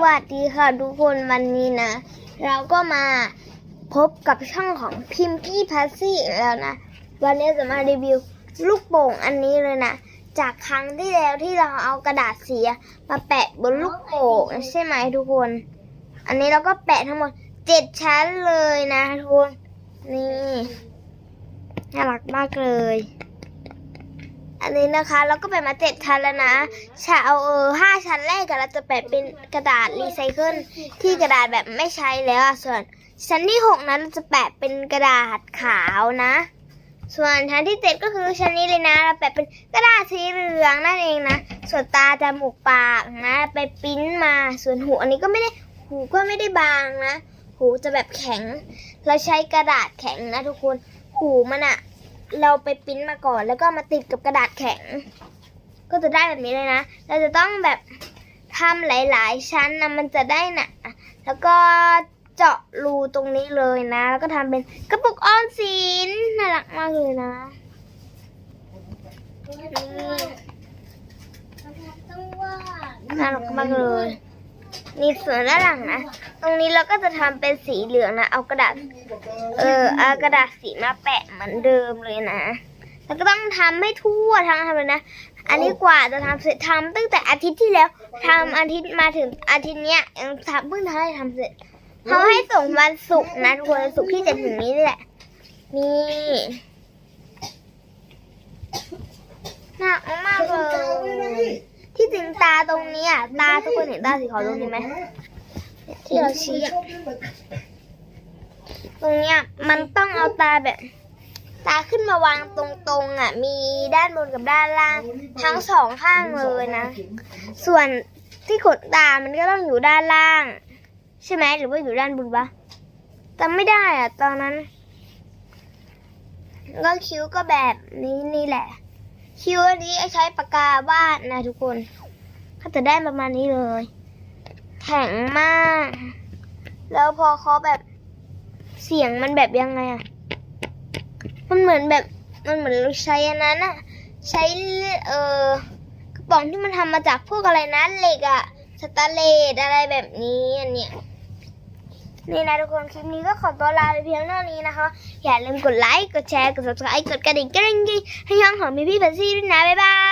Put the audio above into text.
วัสดีค่ะทุกคนวันนี้นะ เราก็มาพบกับช่องของพิมกี้พัซซี่แล้วนะ วันนี้จะมารีวิวลูกโป่งอันนี้เลยนะ จากครั้งที่แล้วที่เราเอากระดาษสีมาแปะบนลูกโป่งใช่ไหมทุกคน อันนี้เราก็แปะทั้งหมดเจ็ดชั้นเลยนะทุกคน นี่น่ารักมากเลย อันนี้นะคะเราก็แปะมาเจ็ดชั้นแล้วนะชาเอาเออห้าชั้นแรกกันเราจะแปะเป็นกระดาษรีไซเคิลที่กระดาษแบบไม่ใช้แล้วส่วนชั้นที่หกนั้นเราจะแปะเป็นกระดาษขาวนะ ส่วนชั้นที่เจ็ดก็คือชั้นนี้เลยนะเราแปะเป็นกระดาษสีเหลืองนั่นเองนะ ส่วนตาจมูกปากนะไปปิ้นมา ส่วนหูอันนี้ก็ไม่ได้หูก็ไม่ได้บางนะ หูจะแบบแข็ง เราใช้กระดาษแข็งนะทุกคน หูมันอะ เราไปปริ้นมาก่อน แล้วก็มาติดกับกระดาษแข็ง ก็จะได้แบบนี้เลยนะ เราจะต้องแบบทำหลาย ๆ ชั้นนะมันจะได้หนะแล้วก็เจาะรูตรงนี้เลยนะ แล้วก็ทำเป็นกระปุกออมสินน่ารักมากเลยนะนี่น่ารักมากเลย นี่ส่วนด้านหลังนะ ตรงนี้เราก็จะทำเป็นสีเหลืองนะ เอากระดาษ เออเอากระดาษสีมาแปะเหมือนเดิมเลยนะ แล้วก็ต้องทำให้ทั่วทั้งทำเลยนะ อันนี้กว่าจะทำเสร็จทำตั้งแต่อาทิตย์ที่แล้วทำอาทิตย์มาถึงอาทิตย์เนี้ยยังทำเพิ่งทำให้ทำเสร็จเขาให้ส่งวันศุกร์นะทุกคนวันศุกร์ที่จะถึงนี้นี่แหละ นี่ารักมากเลย ที่จริง ตาตรงเนี้ยตาทุกคนเห็นตาสีขาวตรงนี้ไหมที่เราชี้อะตรงเนี้ยมันต้องเอาตาแบบ ตาขึ้นมาวางตรงๆอะ มีด้านบนกับด้านล่าง ทั้งสองข้างเลยนะ ส่วนที่ขนตา มันก็ต้องอยู่ด้านล่าง ใช่ไหมหรือว่าอยู่ด้านบนปะจำไม่ได้อะ ตอนนั้นก็คิ้วก็แบบนี้นี่แหละ คิ้วอันนี้ใช้ปากกาวาดนะทุกคน ก็จะได้ประมาณนี้เลย แข็งมาก แล้วพอเขาแบบเสียงมันแบบยังไงอะมันเหมือนแบบมันเหมือนเราใช้อันนั้นอะใช้เออกระป๋องที่มันทำมาจากพวกอะไรนะเหล็กอะสแตนเลสอะไรแบบนี้อันเนี้ยนี่นะทุกคนคลิปนี้ก็ขอตัวลาไปเพียงเท่านี้นะคะ อย่าลืมกดไลค์ กดแชร์ กด subscribe กดกระดิ่งกระดิ่งให้ช่องของพี่พี่เบสซี่ด้วยนะ บ๊ายบาย